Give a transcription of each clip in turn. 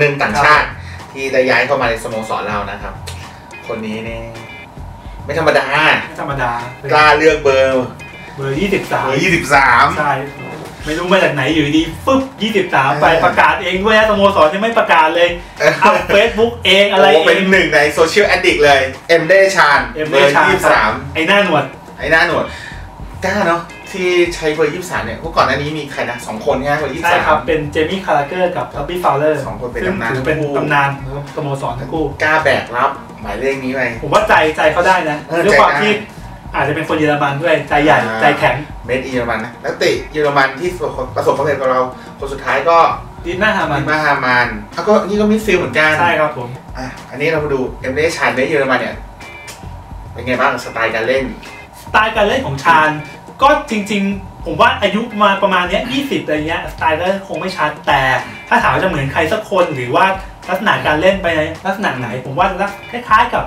คนหนึ่งต่างชาติ ที่ได้ย้ายเข้ามาในสโมสรเรานะครับ คนนี้เนี่ยไม่ธรรมดาไม่ธรรมดากล้าเลือกเบอร์เบอร์ยี่สิบสามเบอร์ยี่สิบสามใช่ไม่รู้มาจากไหนอยู่ดีฟึบยี่สิบสามไปเออประกาศเองด้วยนะสโมสรยังไม่ประกาศเลยอัพเฟซบุ๊กเองอะไรโอ้เอเป็นงหนึ่งในโซเชียลแอดดิกเลยเอ็มเดชานเอ็มเบเดอร์ชายี่สิบสามไอ้หน้าหนวดไอ้หน้าหนวดกล้าเนาะ ที่ใช้เบอร์ยี่สิบสามเนี่ยเมื่อก่อนหน้านี้มีใครนะสองคนใช่ไหมเบอร์ยี่สิบใช่สามครับ เป็นเจมี่คาราเกอร์กับท็อปปี้ฟาวเลอร์สองคนเป็นซึ่งตำนานถือเป็นทั้งคู่ตำนานของสโมสรทั้งคู่กล้าแบกรับหมายเลขนี้ไปผมว่าใจใจเขาได้นะเออด้วยความใจได้ที่อาจจะเป็นคนเยอรมันด้วยใจใหญ่อ่าใจแข็งเมดเยอรมันนะนักเตะเยอรมันที่ประสบความสำเร็จกับเราคนสุดท้ายก็ดีน่าฮามัมินมาฮามานแล้วก็นี่ก็มิดฟิลด์เหมือนกันใช่ครับผมอะอันนี้เรามาดูเอ็มเดชานเมดเยอรมันเนี่ยเป็นไงบ้างสไตล์การเล่นสไตล์การเล่นของชาญ ก็จริง ๆ ผมว่าอายุมาประมาณเนี้ย20อะไรเงี้ยสไตล์ก็คงไม่ชัดแต่ถ้าถามว่าจะเหมือนใครสักคนหรือว่าลักษณะการเล่นไปในลักษณะไหน ผมว่าคล้ายๆกับ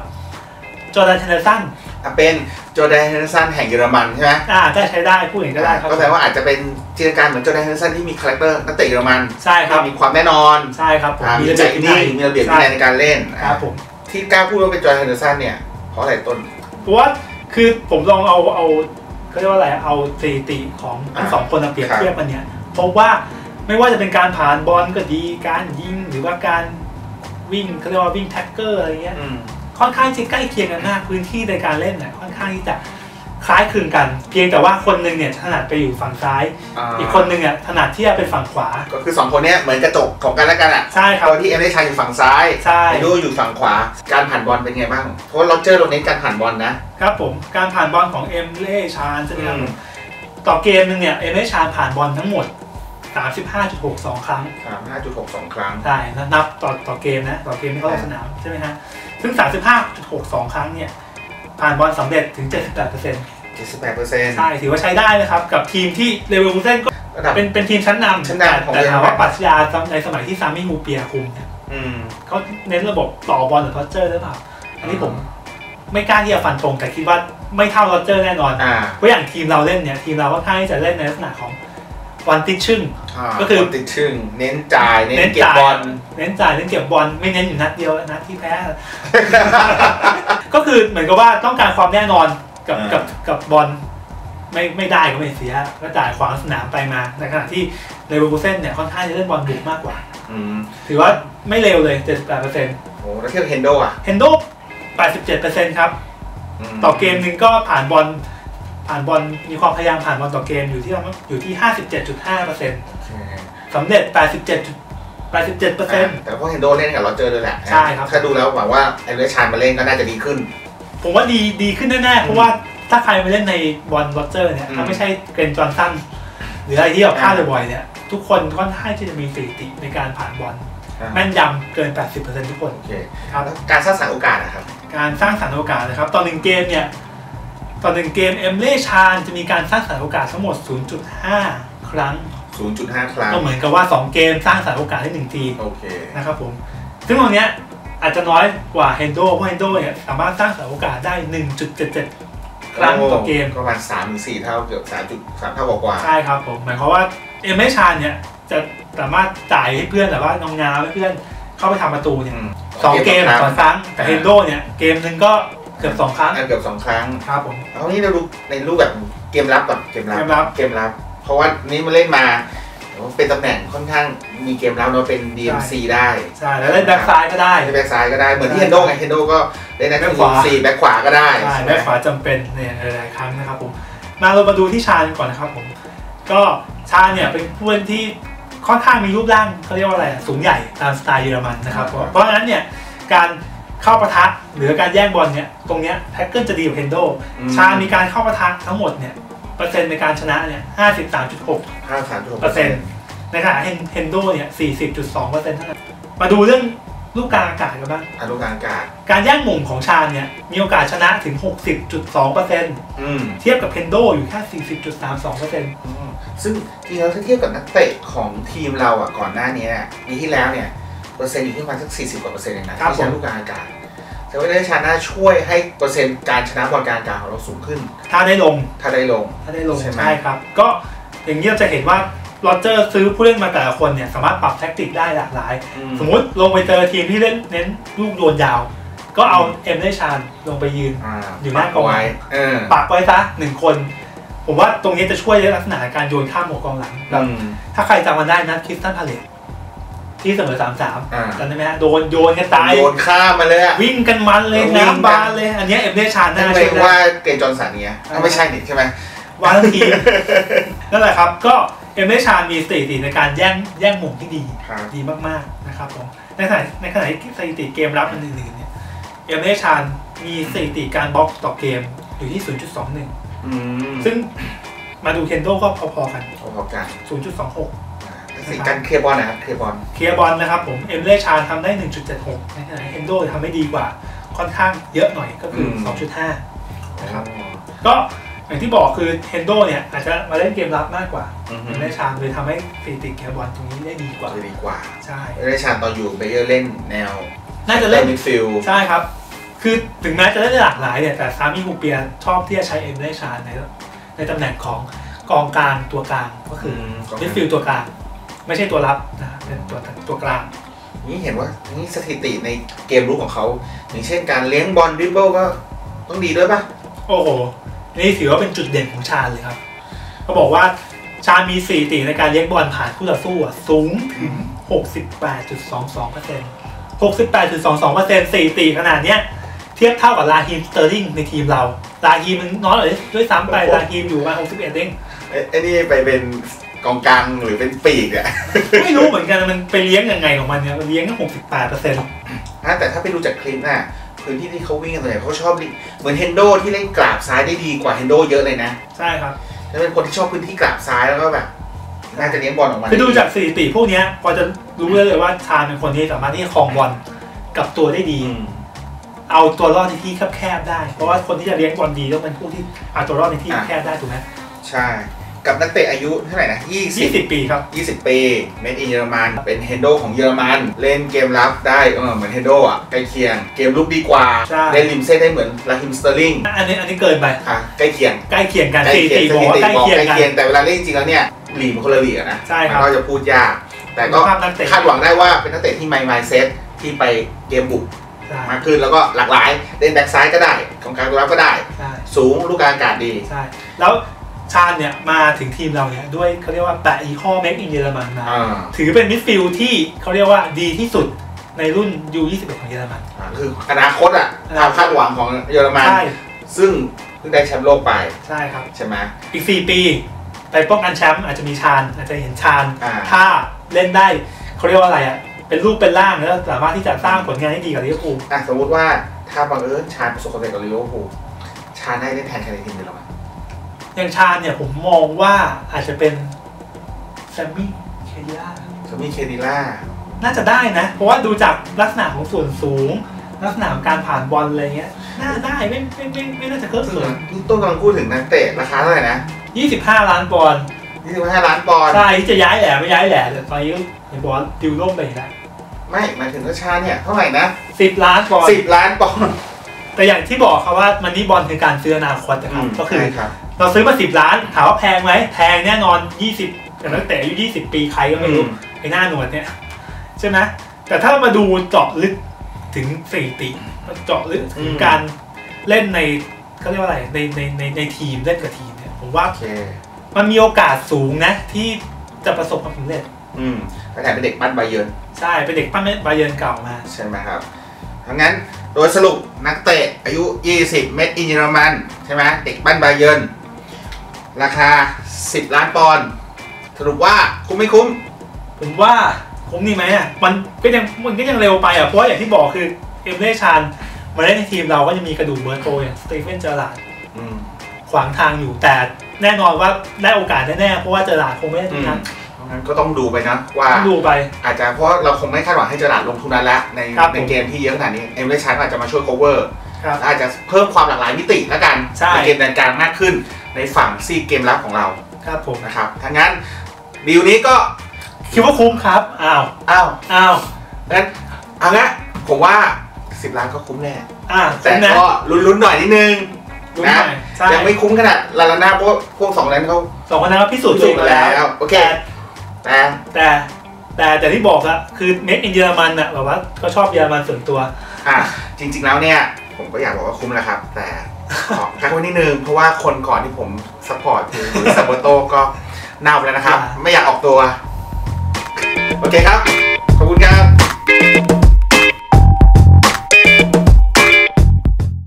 จอร์แดนเทนเนอร์สันอะเป็นโจแดนเฮนเดอร์สันแห่งเยอรมันใช่ไหมอ่าได้ใช้ได้พูดอย่างนี้ก็ได้ครับก็แปลว่าอาจจะเป็นจินตนาการเหมือนโจแดนเฮนเดอร์สันที่มีคาแรคเตอร์นักเตะเยอรมันใช่ครับมีความแน่นอนใช่ครับผมอ่ามีระใจเบียบวินันิ่ยงมีระเบียบวินัยในการเล่นครับผมที่กล้าพูดว่าเป็นโจแดนเฮนเดอร์สันเนี่ยเพราะอะไรต้นเพราะว่าคือผมลองเอาเอา เขาเรียกว่าอะไรเอาสถิติของทั้งอ่าสองคนมาเปรียบครับเทียบกันเนี่ยพบว่าไม่ว่าจะเป็นการผ่านบอลก็ดีการยิงหรือว่าการวิ่งเขาเรียกว่าวิ่งแท็กเกอร์อะไรเงี้ยอืมค่อนข้างจะใกล้เคียงกันมากพื้นที่ในการเล่นเนี่ยค่อนข้างที่จะ คล้ายคลึงกัน เพียงแต่ว่าคนหนึ่งเนี่ยถนัดไปอยู่ฝั่งซ้าย อีกคนหนึ่งเนี่ยถนัดที่จะเป็นฝั่งขวา ก็คือสองคนเนี้ยเหมือนกระจกของกันและกันอะใช่ครับตอนที่เอ็มได้ชายอยู่ฝั่งซ้ายใช่ไอดูอยู่ฝั่งขวา การผ่านบอลเป็นไงบ้างเพราะว่าเราเจอเราเน้นการผ่านบอลนะครับผมการผ่านบอลของเอ็มเล่ชานใช่ไหมครับอืมต่อเกมหนึงเนี่ยเอ็มเล่ชานผ่านบอลทั้งหมด35.62 ครั้งสามห้าจุดหกสองครั้ง ใช่นะนับต่อต่อเกมนะ ต่อเกมที่เขาลงสนามใช่ไหมฮะ ซึ่ง 35.62 ครั้งเนี่ย ผ่านบอลสำเร็จถึง 78%เจ็ดสิบแปดเปอร์เซ็นต์ใช่ถือว่าใช้ได้นะครับ กับทีมที่เลเวลคูเซนก็ระดับ เป็นเป็นทีมชั้นนำชั้นนำของแต่เยอรมันถามว่าปรัชญาในสมัยที่ซามิฮูเปียคุมเนี่ยอืม เขาเน้นระบบต่อบอลหรือพอเจอร์หรือเปล่าอันนี้ผมไม่กล้าที่จะฟันธงแต่คิดว่าไม่เท่าโรเจอร์แน่นอน อ่า เพราะอย่างทีมเราเล่นเนี่ยทีมเราก็ค่อนข้างที่จะเล่นในลักษณะของ วันติดชึ่งาก็คือติดชึ่งเน้นจ่ายเน้นเน้นเก็บจ่ายบอลเน้นจ่ายเน้นเก็บบอลไม่เน้นอยู่นัดเดียวนัดที่แพ้ ก็คือเหมือนกับว่าต้องการความแน่นอนกับอ่ากักับกับบอลไม่ไม่ได้ก็ไม่เสียก็จ่ายขวางสนามไปมาในขณะที่เลเวอร์คูเซ่นเนี่ยค่อนข้างจะเล่นบอลบุกมากกว่าอืมถือว่าไม่เร็วเลย 78%โอ้แล้วเทียบเฮนโดอะเฮนโด 87%ครับมต่อเกมหนึ่งก็ผ่านบอล ผ่านบอลมีความพยายามผ่านบอลต่อเกมอยู่ที่ประมาณอยู่ที่ 57.5%โอเคสำเร็จ 87 87%แต่พวกเฮนโดเล่นกับโรเจอร์เลยแหละ ใช่ครับ ถ้าดูแล้วหวังว่าไอเวอร์ชานมาเล่นก็น่าจะดีขึ้น ผมว่าดีดีขึ้นแน่ๆ เพราะว่าถ้าใครไปเล่นในบอลโรเจอร์เนี่ยอืมถ้าไม่ใช่เกรนจอห์นสันหรืออะไรที่แบบพลาดอ่าบ่อยๆเนี่ย ทุกคนค่อนข้างที่จะมีสถิติในการผ่านบอลแม่นยำเกิน 80%ทุกคนโอเคครับแล้วการสร้างสรรค์โอกาสนะครับ การสร้างสรรค์โอกาสนะครับ ตอนหนึ่งเกมเนี่ย ตอนหนึ่งเกมเอมเล่ชานจะมีการสร้างสรรค์โอกาสทั้งหมด 0.5 ครั้ง 0.5 ครั้ง ก็เหมือนกับว่า 2 เกมสร้างสรรค์โอกาสได้1ทีโอเคนะครับผม ซึ่งตรงเนี้ยอาจจะน้อยกว่าเฮนโดเพราะเฮนโดเนี่ยสามารถสร้างสรรค์โอกาสได้ 1.77 ครั้งต่อเกมก็ประมาณ3ถึง4เท่าเกือบ3.3 เท่ากว่าใช่ครับผมหมายความว่าเอมเมชานเนี่ยจะสามารถจ่ายให้เพื่อนแต่ว่างงามๆให้เพื่อนเข้าไปทำประตูๆเนี่ยอืมสองเกมต่สองครั้งแต่เฮนโดเนี่ยเกมหนึ่งก็ เกือบสองครั้งอันเกือบสองครั้งครับผมเอานี้เราดูในรูปแบบเกมรับก่อนเกมรับเกมรับเกมรับ เพราะว่านี่มาเล่นมาเป็นตำแหน่งค่อนข้างมีเกมรับเนาะเป็น DMC ได้ใช่แล้วเล่นแบ็คซ้ายก็ได้เล่นแบ็กซ้ายก็ได้เหมือนที่เฮนโดไงเฮนโดก็เล่นได้ทั้งแบ็คขวา DMC แบ็กขวาก็ได้ใช่ใช่ไหมแบ็คขวาจำเป็นเนี่ยหลายๆครั้งนะครับผมมาเรามาดูที่ชาญก่อนนะครับผมก็ชาญเนี่ยเป็นผู้เล่นที่ค่อนข้างมีรูปร่างเขาเรียกว่าอะไรอะสูงใหญ่ตามสไตล์เยอรมันนะครับเพราะเพราะฉะนั้นเนี่ยการ เข้าปะทะหรือการแย่งบอลเนี่ยตรงเนี้ยแท็กเกิลจะดีกว่าเฮนโดอืมชาญมีการเข้าปะทะทั้งหมดเนี่ยเปอร์เซ็นต์ในการชนะเนี่ย53.6ห้าสามจุดหกเปอร์เซ็นต์ในขณะเฮนเฮนโดเนี่ย40.2เปอร์เซ็นต์เท่านั้นมาดูเรื่องลูกกลางอากาศกันบ้างอนุกลางอากาศ การแย่งหม่งของชาญเนี่ย มีโอกาสชนะถึง 60.2เปอร์เซ็นต์อืมเทียบกับเพนโดอยู่แค่ 40.32เปอร์เซ็นต์อืมซึ่งจริงๆแล้วถ้าเทียบกับนักเตะของทีมเราอะก่อนหน้านี้เนี่ยปีที่แล้วเนี่ยเปอร์เซ็นต์อยู่ที่ประมาณสัก40กว่าเปอร์เซ็นต์เองนะที่ชนะลูกกลางอากาศแต่ว่าได้ชนะช่วยให้เปอร์เซ็นต์การชนะบอลกลางอากาศของเราสูงขึ้น ถ้าได้ลงถ้าได้ลงถ้าได้ลงใช่ไหมใช่ครับ ก็อย่างนี้เราจะเห็นว่าโรเจอร์ซื้อผู้เล่นมาแต่ละคนเนี่ยสามารถปรับแท็กติกได้หลากหลายสมมติลงไปเจอทีมที่เล่นเน้นลูกโยนยาว ก็เอาเอ็มได้ชานลงไปยืน อ่าอยู่หน้ากอง ไว้เออปักไว้ซะหนึ่งคน ผมว่าตรงนี้จะช่วยในลักษณะการโยนข้ามหัวกองหลังแบบอืมถ้าใครจำมันได้นะคริสตันพาเลต ที่เสมอสามสามอ่า จำได้ไหมฮะโดนโยนกันตาย โยนข้ามมาเลยอะ วิ่งกันมันเลยวิ่งกัน น้ำบานเลย อันเนี้ยเอ็มได้ชานนั่น่านเลช่วยยได้ว่าเกรนจอห์นสันเนี้ยอะไม่ใช่นี่ใช่ไหม วางทีมนั่นแหละครับ ก็เอ็มได้ชานมีสถิติในการแย่งแย่งหม่งที่ดีครับ ดีมากๆนะครับผมในขณะในขณะที่สถิติเกมรับมันอื่นๆเนี่ยเอ็มเอชานมีสถิติการบล็อกต่อเกมอยู่ที่ 0.21 อืมซึ่งมาดูเคนโดก็พอๆกัน พอๆกัน 0.26อ่า สิ่งการเคลียร์บอลนะครับเคลียร์บอลเคลียร์บอลนะครับผมเอ็มเอชานทำได้ 1.76ในขณะที่เคนโดทำได้ดีกว่าค่อนข้างเยอะหน่อยก็คือ 2.5 นะครับก็อย่างที่บอกคือเคนโดเนี่ยอาจจะมาเล่นเกมรับมากกว่าอืมเอ็มเอชานเลยทำให้สถิติเคลียร์บอลตรงนี้ได้ดีกว่าจะดีกว่าใช่ไม่ได้ชาญตอนอยู่เบเยอร์เล่นแนว น่าจะเล่นมิดฟิลด์ใช่ครับ คือถึงแม้จะเล่นได้หลากหลายเนี่ยแต่ซามิฮูเปียชอบที่จะใช้เอ็มได้ชาในในตำแหน่งของกองกลางตัวกลางก็คืออมิดฟิลด์ตัวกลาง ไม่ใช่ตัวรับนะเป็นตัวตัวกลาง นี่เห็นว่านี่สถิติในเกมรุกของเขา อย่างเช่นการเลี้ยงบอลดริบเบิลก็ต้องดีด้วยป่ะโอ้โห นี่ถือว่าเป็นจุดเด่นของชาญเลยครับเขาบอกว่าชาญมีสถิติในการเลี้ยงบอลผ่านคู่ต่อสู้อะสูงถึง 68.22% 68.22%สถิติขนาดเนี้ยเทียบเท่ากับลาฮีมสเตอร์ลิงในทีมเราลาฮีมมันน้อยเลยด้วยซ้ำไปลาฮีมอยู่มา61เองไอ้ไอ้นี่ไปเป็น กองกลางหรือเป็นปีกเนี่ยไม่รู้เหมือนกันมันไปเลี้ยงยังไงของมันเนี่ยมันเลี้ยงแค่หกสิบแปดเปอร์เซ็นต์นะแต่ถ้าไปดูจากคลิปน่ะพื้นที่ที่เขาวิ่งกันส่วนใหญ่เขาชอบลิเหมือนเฮนโดที่เล่นกราบซ้ายได้ดีกว่าเฮนโดเยอะเลยนะ ใช่ครับแล้วเป็นคนที่ชอบพื้นที่กราบซ้ายแล้วก็แบบน่าจะเลี้ยงบอลออกมาคือดูจากสถิติพวกเนี้ยพอจะรู้ได้เลยว่าชาญเป็นคนที่สามารถที่จะครองบอลกับตัวได้ดีอืมเอาตัวรอดในที่แคบๆได้ เพราะว่าคนที่จะเลี้ยงบอลดีต้องเป็นผู้ที่เอาตัวรอดในที่แคบได้ถูกไหมใช่ กับนักเตะอายุเท่าไหร่นะยี่20สิบปีครับ 20 ปี เมดอินเยอรมัน เป็นเฮนโดของเยอรมัน เล่นเกมรับได้เออเหมือนเฮนโดอะใกล้เคียง เกมลุกดีกว่าใช่ เล่นริมเส้นได้เหมือนลาฮิมสเตอร์ลิงอันนี้อันนี้เกินไป อะใกล้เคียงใกล้เคียงกันใกล้สถิเคียติงบอกว่าใกล้บอกเคียงใกล้กันเคียงแต่เวลาเล่นจริงๆแล้วเนี่ยลีกมันคนละลีกอะนะใช่คมัรับนก็จะพูดยาก แต่ก็ภาพนักเตะคาดหวังได้ว่าเป็นนักเตะที่ไมล์ไมล์เซตที่ไปเกมบุกใช่มากขึ้นแล้วก็หลากหลายเล่นแบ็กซ้ายก็ได้ของกลางตัวรับก็ได้ ใช่สูงลูกกลางอากาศดี ใช่ แล้ว ชาญเนี่ยมาถึงทีมเราเนี่ยด้วยเขาเรียกว่าแปะยี่ห้อเมกอินเยอรมันมาอ่า ถือเป็นมิดฟิลด์ที่เขาเรียกว่าดีที่สุดในรุ่น U21 ของเยอรมัน อ่าคืออนาคตอะอนาคตความคาดหวังของเยอรมัน ใช่ ซึ่งเพิ่งได้แชมป์โลกไปใช่ครับ ใช่ไหม อีก 4 ปี ไปป้องกันแชมป์อาจจะมีชาญอาจจะเห็นชาญอ่า ถ้าเล่นได้เขาเรียกว่าอะไรอะ เป็นรูปเป็นร่างแล้วสามารถที่จะสร้างผลงานให้ดีกับลิเวอร์พูลอะสมมติว่าถ้าบังเอิญชาญประสบความสำเร็จกับลิเวอร์พูลชาญได้เล่นแทนใครในทีมเดียวกัน อย่างชาญเนี่ยผมมองว่าอาจจะเป็นแซมมี่เคเดียสมีเคดิล่า น่าจะได้นะ เพราะว่าดูจากลักษณะของส่วนสูง ลักษณะของการผ่านบอลอะไรเงี้ย น่าได้ไม่ไม่ไม่ไม่น่าจะเคิร์ฟซึ่งเขินนี่ต้นกำลังพูดถึงนักเตะราคาเท่าไหร่นะ25 ล้านปอนด์25ล้านปอนด์ใช่ที่จะย้ายแหละไม่ย้ายแหละแต่ตอนนี้เห็นบอกว่าดิวล่มไปแล้วไม่หมายถึงว่าชาญเนี่ยเท่าไหร่นะ10 ล้านปอนด์10 ล้านปอนด์ แต่อย่างที่บอกครับว่ามันนี่บอลคือการซื้ออนาคตนะครับก็คือใช่ครับเราซื้อมา10ล้านถามว่าแพงไหมแพงแน่นอน20แต่นักเตะอายุ20ปีใครก็ไม่รู้ไอ้หน้าหนวดเนี่ยใช่ไหมแต่ถ้ามาดูเจาะลึกถึงสถิติเจาะลึกถึงการเล่นในเขาเรียกว่าอะไรในในในในทีมเล่นกับทีมเนี่ยผมว่าโอเคมันมีโอกาสสูงนะ ที่จะประสบความสำเร็จ อืมก็แถมเป็นเด็กปั้นไบาเยิร์นใช่เป็นเด็กปั้นบาเยิร์นเก่ามาใช่ไหมครับ ทั้งนั้นโดยสรุปนักเตะอายุ 20 เม็ดอินเยอรมันใช่ไหมเด็กปั้นไบาเยิร์นราคา 10 ล้านปอนด์สรุปว่าคุ้มไม่คุ้ม ผมว่าคุ้มนี่ไหมอะมันก็ยังมันก็ยังเร็วไปอะเพราะว่าอย่างที่บอกคือเอ็มเล่ชานมาเล่นในทีมเราก็จะมีกระดูกเบิร์ตโตอย่างสเตเฟนเจอร์ลาร์ดอืมขวางทางอยู่แต่แน่นอนว่าได้โอกาสแน่ๆเพราะว่าเจอร์ลาร์ดคงไม่ได้ทุกครั้งเพราะ งั้นก็ต้องดูไปนะว่าต้องดูไป อาจจะเพราะเราคงไม่คาดหวังให้เจอหลาดลงทุนนั้นแล้วในครับในเกมที่เยอะขนาดนี้เอ็มเลชันอาจจะมาช่วย cover ครับและอาจจะเพิ่มความหลากหลายมิติแล้วกันใช่เกมแดนกลางมากขึ้นในฝั่งซีกเกมรับของเราครับผม นะครับทั้างนั้นดีลนี้ก็คิดว่าคุ้มครับ อ้าว อ้าวอ้าว งั้นเอาละผมว่า 10 ล้านก็คุ้มแน่อ่าแต่คุ้มนะก็ลุ้นๆหน่อยนิดนึงรู้หน่อยใช่ยังไม่คุ้มขนาดลาลาน่าเพราะว่าพวกสองนั้นเขา สองคนนั้นก็พิสูจน์พิตัวสูเอจน์งมามาแล้แล้ววโอเค แต่ แต่แต่แต่แต่ที่บอกอะคือเมคอินเยอรมันอะแบบว่าก็ชอบเยอรมันส่วนตัว อะจริง ๆแล้วเนี่ย ผมก็อยากบอกว่าคุ้มแหละครับ แต่ขอพักไว้นิดนึง เพราะว่าคนก่อนที่ผมซัพพอร์ตคือลุยซาโบโตก็เน่าไปแล้วนะครับอ่าไม่อยากออกตัว โอเคครับ